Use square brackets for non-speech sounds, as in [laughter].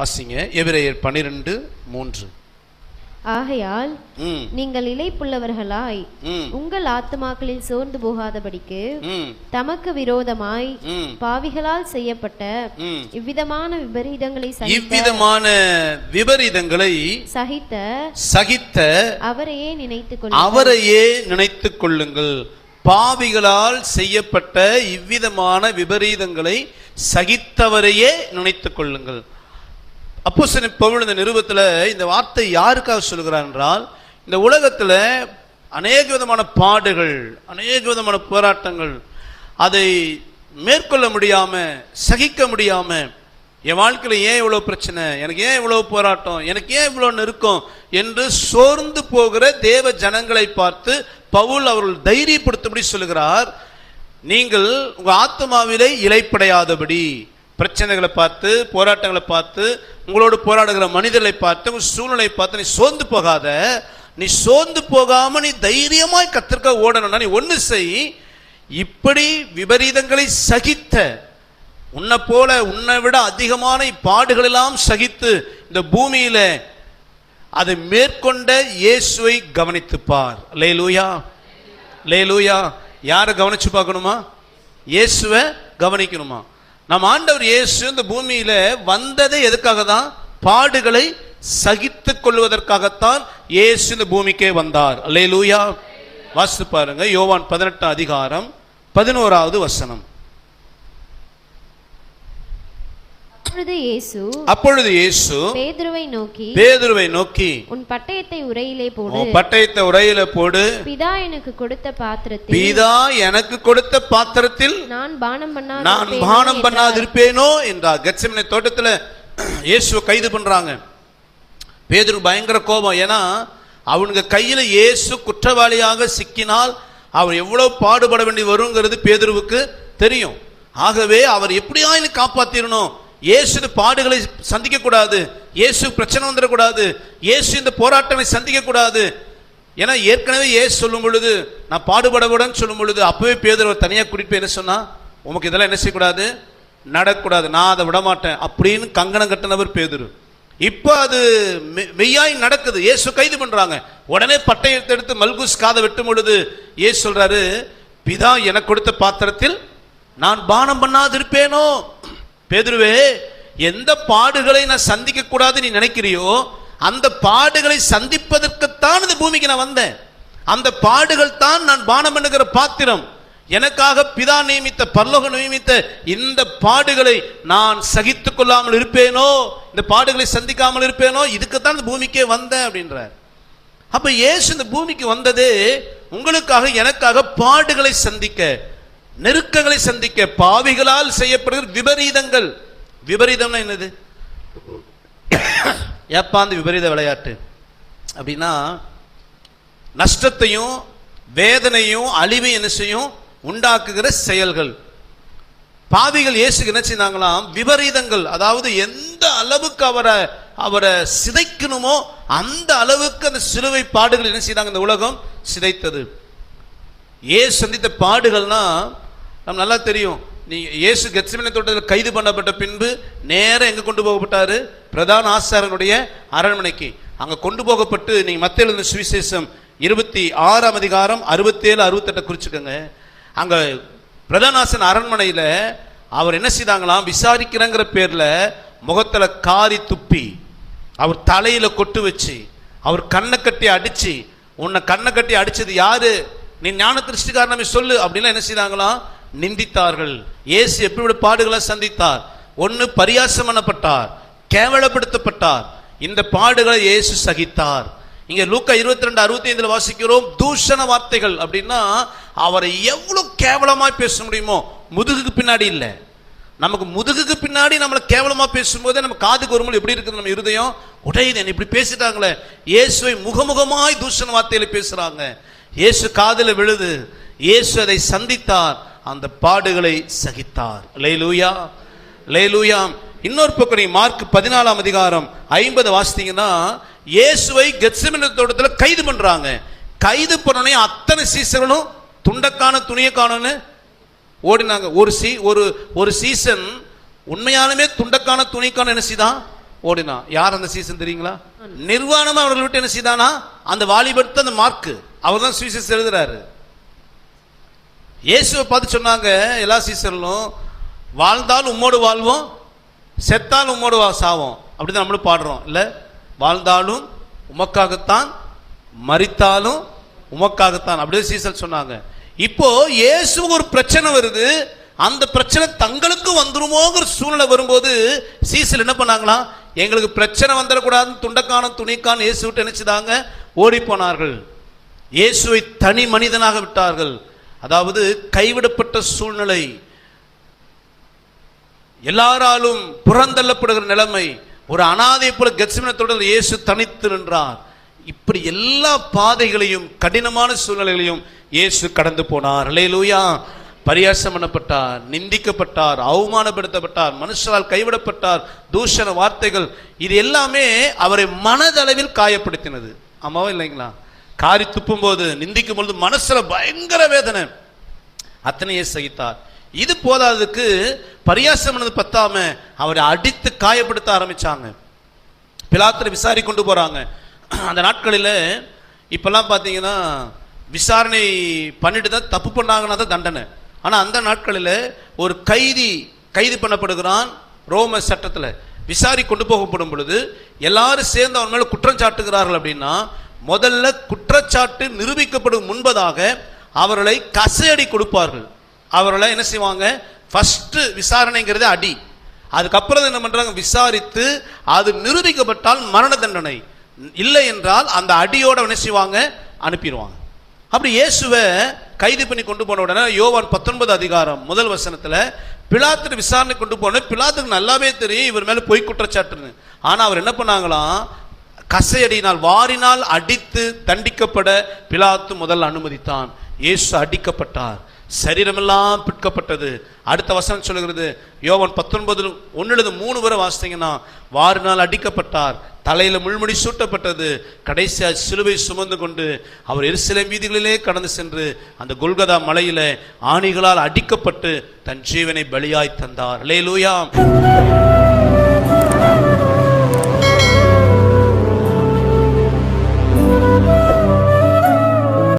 வாசிங்க. எபிரேயர் பன்னிரெண்டு மூன்று. ஆகையால் நீங்கள் இளைப்புள்ளவர்களாய் ம். உங்கள் ஆத்துமாக்களில் சோர்ந்து போகாதபடிக்கு தமக்கு விரோதமாய் பாவிகளால் செய்யப்பட்ட இவ்விதமான விபரீதங்களை இவ்விதமான விபரீதங்களை சகித்த சகித்த அவரையே நினைத்துக் கொள்ளுங்கள் அவரையே நினைத்துக் கொள்ளுங்கள் பாவிகளால் செய்யப்பட்ட இவ்விதமான விபரீதங்களை சகித்தவரையே நினைத்துக் கொள்ளுங்கள் அப்போஸ்தலன் பவுல் இந்த நிருபத்தில் இந்த வார்த்தை யாருக்காக சொல்கிறார் என்றால் இந்த உலகத்தில் அநேக விதமான பாடுகள் அநேக விதமான போராட்டங்கள் அதை மேற்கொள்ள முடியாமல் சகிக்க முடியாமல் என் வாழ்க்கையில் ஏன் இவ்வளோ பிரச்சனை எனக்கு ஏன் இவ்வளோ போராட்டம் எனக்கு ஏன் இவ்வளோ நெருக்கம் என்று சோர்ந்து போகிற தேவ ஜனங்களை பார்த்து பவுல் அவர்கள் தைரியப்படுத்தும்படி சொல்கிறார் நீங்கள் உங்கள் ஆத்மாவிலே இலைப்படையாதபடி பிரச்சனைகளை பார்த்து போராட்டங்களை பார்த்து உங்களோடு போராடுகிற மனிதர்களை பார்த்து உங்கள் சூழ்நிலையை பார்த்து நீ சோர்ந்து போகாத. நீ சோர்ந்து போகாமல் நீ தைரியமாய் கத்திற்க ஓடணும்னா நீ ஒன்று செய். இப்படி விபரீதங்களை சகித்த உன்னை போல உன்னை விட அதிகமான பாடுகளெல்லாம் சகித்து இந்த பூமியில அதை மேற்கொண்ட இயேசுவை கவனித்துப் பார் லே லூயா யாரை கவனிச்சு பார்க்கணுமா? இயேசுவை கவனிக்கணுமா? நம் ஆண்டவர் இயேசு இந்த பூமியில வந்ததே எதுக்காக தான் பாடுகளை சகித்துக் கொள்வதற்காகத்தான் இயேசு இந்த பூமிக்கே வந்தார். லேலூயா வாசித்து பாருங்க. யோவான் பதினெட்டாம் அதிகாரம் பதினோராவது வசனம். அப்பொழுது இயேசு அப்பொழுது இயேசு பேதுருவை நோக்கி பேதுருவை நோக்கி உன் பட்டயத்தை உரையிலே போடு. உன் பட்டயத்தை உரையில போடு. பிதா எனக்கு கொடுத்த பாத்திரத்தில் பிதா எனக்கு கொடுத்த பாத்திரத்தில் நான் பானம் பண்ணாத நான் பானம் பண்ணாதிருப்பேனோ என்றார். கெத்செமனே தோட்டத்துல இயேசுவை கைது பண்றாங்க. பேதுரு பயங்கர கோபம். ஏன்னா அவனுங்க கையில இயேசு குற்றவாளியாக சிக்கினால் அவர் எவ்வளவு பாடுபட வேண்டி வருங்கிறது பேதுருவுக்கு தெரியும். ஆகவே அவர் எப்படியாயிலும் காப்பாத்திரணும். இயேசு இந்த பாடுகளை சந்திக்க கூடாது இயேசு பிரச்சனை வந்துடக்கூடாது. இயேசு இந்த போராட்டங்களை சந்திக்க கூடாது ஏன்னா ஏற்கனவே ஏசு சொல்லும் பொழுது நான் பாடுபடக்கூடாதுன்னு சொல்லும் பொழுது அப்பவே பேதுருவை தனியாக குறிப்பு என்ன சொன்னா உமக்கு இதெல்லாம் என்ன செய்யக்கூடாது? நடக்கக்கூடாது. நான் அதை விடமாட்டேன். அப்படின்னு கங்கணம் கட்டினவர் பேதுரு. இப்போ அது மெ- மெய்யாய் நடக்குது. இயேசு கைது பண்றாங்க. உடனே பட்டயத்தை எடுத்து மல்குஸ் காதை வெட்டும் பொழுது இயேசு சொல்றாரு பிதா எனக்கு கொடுத்த பாத்திரத்தில் நான் பானம் பண்ணாதிருப்பேனோ? பேதுருவே எந்த பாடுகளை நான் சந்திக்க கூடாது நீ நினைக்கிறியோ அந்த பாடுகளை சந்திப்பதற்குத்தான் இந்த பூமிக்கு நான் வந்தேன். அந்த பாடுகள் தான் நான் பானம் பண்ணுகிற பாத்திரம். எனக்காக பிதா நியமித்த பரலோக நியமித்த இந்த பாடுகளை நான் சகித்துக் கொள்ளாமல் இருப்பேனோ இந்த பாடுகளை சந்திக்காமல் இருப்பேனோ இதுக்குத்தான் இந்த பூமிக்கே வந்தேன் அப்படின்றார். அப்ப ஏசு இந்த பூமிக்கு வந்ததே உங்களுக்காக எனக்காக பாடுகளை சந்திக்க நெருக்கங்களை சந்திக்க பாவிகளால் செய்யப்படுகிற விபரீதங்கள். விபரீதம்னா என்னது? [coughs] ஏப்பா விபரீத விளையாட்டு. அப்படின்னா நஷ்டத்தையும் வேதனையும் அழிவையும் என்ன செய்யும்? உண்டாக்குகிற செயல்கள். பாவிகள் இயேசுக்கு என்ன செய்தாங்களாம்? விபரீதங்கள். அதாவது எந்த அளவுக்கு அவரை அவரை சிதைக்கணுமோ அந்த அளவுக்கு அந்த சிலுவை பாடுகள் என்ன செய்தாங்க இந்த உலகம்? சிதைத்தது. ஏ சந்தித்த பாடுகள்னா நம்ம நல்லா தெரியும். நீ இயேசு கெத்செமனே தோட்டத்தில் கைது பண்ணப்பட்ட பின்பு நேராக எங்கே கொண்டு போகப்பட்டாரு? பிரதான ஆசாரனுடைய அரண்மனைக்கு. அங்கே கொண்டு போகப்பட்டு நீங்கள் மத்திய எழுதின சுவிசேஷம் இருபத்தி ஆறாம் அதிகாரம் அறுபத்தேழு அறுபத்தெட்டை குறிச்சுக்கோங்க. அங்கே பிரதானாசன் அரண்மனையில் அவர் என்ன செய்தாங்களாம்? விசாரிக்கிறங்கிற பேரில் முகத்தில் காரி துப்பி அவர் தலையில் கொட்டு வச்சு அவர் கண்ணை கட்டி அடித்து உன்னை கண்ணை கட்டி அடித்தது யாரு? நீ ஞான திருஷ்டிக்காரனமே சொல்லு அப்படின்லாம் என்ன செய்தாங்களாம்? நிந்தித்தார்கள். இயேசு எப்படி பாடுகளை சந்தித்தார். ஒன்னு பரியாசம் பண்ணப்பட்டார். கேவலப்படுத்தப்பட்டார். இந்த பாடுகளை இயேசு சகித்தார். இங்க லூக்கா இருபத்தி ரெண்டு அறுபத்தி ஐந்துல வாசிக்கிறோம் தூஷண வார்த்தைகள் அப்படின்னா அவரை எவ்வளவு கேவலமாய் பேச முடியுமோ முதுகுக்கு பின்னாடி இல்லை. நமக்கு முதுகுக்கு பின்னாடி நம்மளை கேவலமா பேசும்போதே நம்ம காதுக்கு வரும்போது எப்படி இருக்குது நம்ம இருதயம்? உடையுது என்ன இப்படி பேசிட்டாங்களே. இயேசுவை முகமுகமாய் தூஷண வார்த்தையில பேசுறாங்க. இயேசு காதில் விழுது. இயேசு அதை சந்தித்தார். அந்த பாடுகளை சகித்தார். லேலூயா லேலூயா இன்னொரு பக்கம் நீங்க மார்க் பதினாலாம் அதிகாரம் ஐம்பது வாசித்தீங்கன்னா இயேசுவை கெத்செமனே தோட்டத்தில் கைது பண்றாங்க. கைது பண்ணனே அத்தனை சீசர்களும் துண்டக்கான துணியை காணும்னு ஓடினாங்க. ஒரு சீ ஒரு ஒரு சீசன் உண்மையாலுமே துண்டக்கான துணிக்கான என்ன செய்தான்? ஓடினான் யார் அந்த சீசன் தெரியுங்களா? நிர்வாணமா அவர்கள் விட்டு என்ன செய்தானா? அந்த வாலிபடுத்த அந்த மார்க்கு. அவர் தான் சுவிசேஷம் எழுதுறாரு. இயேசுவை பார்த்து சொன்னாங்க எல்லா சீசன்லும் வாழ்ந்தால் உம்மோடு வாழ்வோம் செத்தால் உம்மோடு வா சாவோம். அப்படிதான் நம்மளும் பாடுறோம். இல்லை? வாழ்ந்தாலும் உமக்காகத்தான் மறித்தாலும் உமக்காகத்தான். அப்படியே சீசல் சொன்னாங்க. இப்போ இயேசுக்கு ஒரு பிரச்சனை வருது. அந்த பிரச்சனை தங்களுக்கு வந்துருமோங்கிற சூழ்நிலை வரும்போது சீசல் என்ன பண்ணாங்களாம் எங்களுக்கு பிரச்சனை வந்துடக்கூடாதுன்னு துண்டக்கான துணிக்கான் இயேசு விட்டு நினைச்சுதாங்க ஓடி போனார்கள். இயேசுவை தனி மனிதனாக விட்டார்கள். அதாவது கைவிடப்பட்ட சூழ்நிலை. எல்லாராலும் புறந்தள்ளப்படுகிற நிலைமை ஒரு அனாதை போல கெத்சிமனத்துடன் இயேசு தனித்து நின்றார். இப்படி எல்லா பாதைகளையும் கடினமான சூழ்நிலைகளையும் இயேசு கடந்து போனார். லேலூயா பரியாசம் பண்ணப்பட்டார் நிந்திக்கப்பட்டார் அவமானப்படுத்தப்பட்டார் மனுஷரால் கைவிடப்பட்டார் தூஷண வார்த்தைகள் இது எல்லாமே அவரை மனதளவில் காயப்படுத்தினது. ஆமாவா இல்லைங்களா? காரி துப்பும் போது நிந்திக்கும் பொழுது மனசுல பயங்கர வேதனை. அத்தனையே சகித்தார். இது போதாததுக்கு பரியாசம் பண்ணது பத்தாம அவரை அடித்து காயப்படுத்த ஆரம்பிச்சாங்க. பிலாத்திர விசாரி கொண்டு போறாங்க. அந்த நாட்களில் இப்பெல்லாம் பார்த்தீங்கன்னா விசாரணை பண்ணிட்டு தான் தப்பு பண்ணாங்கன்னா தான் தண்டனை. ஆனால் அந்த நாட்களில் ஒரு கைதி கைது பண்ணப்படுகிறான் ரோம சட்டத்தில். விசாரி கொண்டு போகப்படும் பொழுது எல்லாரும் சேர்ந்து அவன் மேலே குற்றம் சாட்டுகிறார்கள் அப்படின்னா முதல்ல குற்றச்சாட்டு நிரூபிக்கப்படும் முன்பதாக அவர்களை கசையடி கொடுப்பார்கள். அவர்களை என்ன செய்வாங்க? ஃபஸ்ட்டு விசாரணைங்கிறது அடி. அதுக்கப்புறம் என்ன பண்ணுறாங்க விசாரித்து அது நிரூபிக்கப்பட்டால் மரண தண்டனை. இல்லை என்றால் அந்த அடியோட என்ன செய்வாங்க? அனுப்பிடுவாங்க. அப்படி இயேசுவை கைது பண்ணி கொண்டு போன உடனே யோவான் பத்தொன்பது அதிகாரம் முதல் வசனத்தில் பிலாத்து விசாரணை கொண்டு போன பிலாத்துக்கு நல்லாவே தெரியும் இவர் மேலே பொய் குற்றச்சாட்டுன்னு. ஆனால் அவர் என்ன பண்ணாங்களாம்? கசையடியினால் வாரினால் அடித்து தண்டிக்கப்பட பிலாத்து முதல் அனுமதித்தான். இயேசு அடிக்கப்பட்டார். சரீரமெல்லாம் பிற்கப்பட்டது அடுத்த வசனம் சொல்லுகிறது யோவன் பத்தொன்பது ஒன்னுலது மூணு வரை வாசித்தீங்கன்னா வாரினால் அடிக்கப்பட்டார். தலையில முள்முடி சூட்டப்பட்டது. கடைசியாக சிலுவை சுமந்து கொண்டு அவர் எருசலேம் வீதிகளிலே கடந்து சென்று அந்த குல்கதா மலையில ஆணிகளால் அடிக்கப்பட்டு தன் ஜீவனை பலியாய் தந்தார். லே லூயாம்